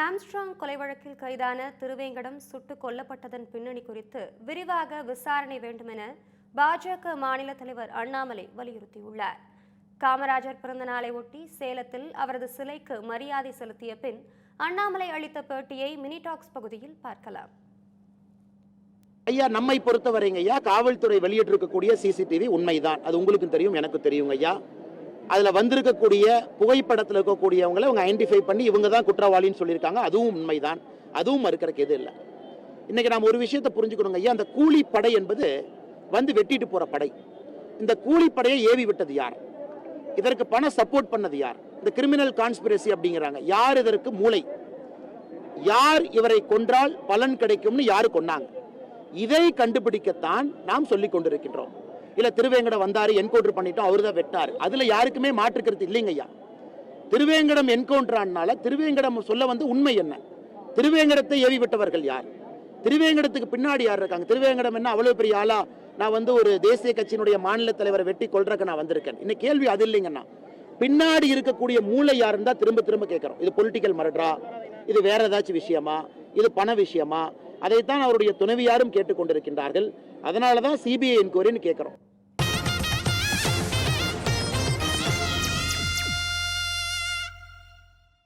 Armstrong கொலை வழக்கில் கைதான திருவேங்கடம் சுட்டுக் கொல்லப்பட்டதன் பின்னணி குறித்து விரிவாக விசாரணை வேண்டுமென பாஜக மாநில தலைவர் அண்ணாமலை வலியுறுத்தியுள்ளார். காமராஜர் பிறந்த நாளை ஒட்டி சேலத்தில் அவரது சிலைக்கு மரியாதை செலுத்திய பின் அண்ணாமலை அளித்த பேட்டியை மினி டாக்ஸ் பகுதியில் பார்க்கலாம். ஐயா நம்மை பொறுத்தவரைங்க ஐயா காவல்துறை வெளியிட்டிருக்கக்கூடிய சிசிடிவி உண்மைதான். அது உங்களுக்கும் தெரியும் எனக்கு தெரியுங்க ஐயா. அதில் வந்திருக்கக்கூடிய புகைப்படத்தில் இருக்கக்கூடியவங்களை அவங்க ஐடென்டிஃபை பண்ணி இவங்க தான் குற்றவாளின்னு சொல்லியிருக்காங்க. அதுவும் உண்மைதான். அதுவும் மறுக்கிறக்கு எதுவும் இல்லை. இன்றைக்கி நாம் ஒரு விஷயத்தை புரிஞ்சுக்கணுங்க ஐயா. அந்த கூலிப்படை என்பது வந்து வெட்டிட்டு போகிற படை. இந்த கூலிப்படையை ஏவி விட்டது யார்? இதற்கு பணம் சப்போர்ட் பண்ணது யார்? இந்த கிரிமினல் கான்ஸ்பிரசி அப்படிங்கிறாங்க. யார் இதற்கு மூளை? யார் இவரை கொன்றால் பலன் கிடைக்கும்னு யாரு கொன்னாங்க? இதை கண்டுபிடிக்கத்தான் நாம் சொல்லிக் கொண்டிருக்கின்றோம். இல்ல திருவேங்கடம் வந்தாரு என்கவுண்டர் பண்ணிட்டோம் அவர் தான் வெட்டாரு. அதுல யாருக்குமே மாற்றுக்கிறது இல்லைங்க ஐயா. திருவேங்கடம் என்கவுண்டர் ஆனால திருவேங்கடம் சொல்ல வந்து உண்மை என்ன? திருவேங்கடத்தை ஏவி விட்டவர்கள் யார்? திருவேங்கடத்துக்கு பின்னாடி யார் இருக்காங்க? திருவேங்கடம் என்ன அவ்வளவு பெரிய ஆளா? நான் வந்து ஒரு தேசிய கட்சியினுடைய மாநில தலைவரை வெட்டி கொள்றதுக்கு நான் வந்திருக்கேன். இன்னைக்கு கேள்வி அது இல்லைங்கண்ணா பின்னாடி இருக்கக்கூடிய மூளை யாருன்னு தான் திரும்ப திரும்ப கேட்கிறோம். இது பொலிட்டிக்கல் மர்டரா இது வேற ஏதாச்சும் விஷயமா? இது பண விஷயமா? அதைத்தான் அவருடைய துணைவியாரும் கேட்டுக்கொண்டிருக்கின்றார்கள். அதனால தான் சிபிஐ என்கொயரின்னு கேட்கிறோம்.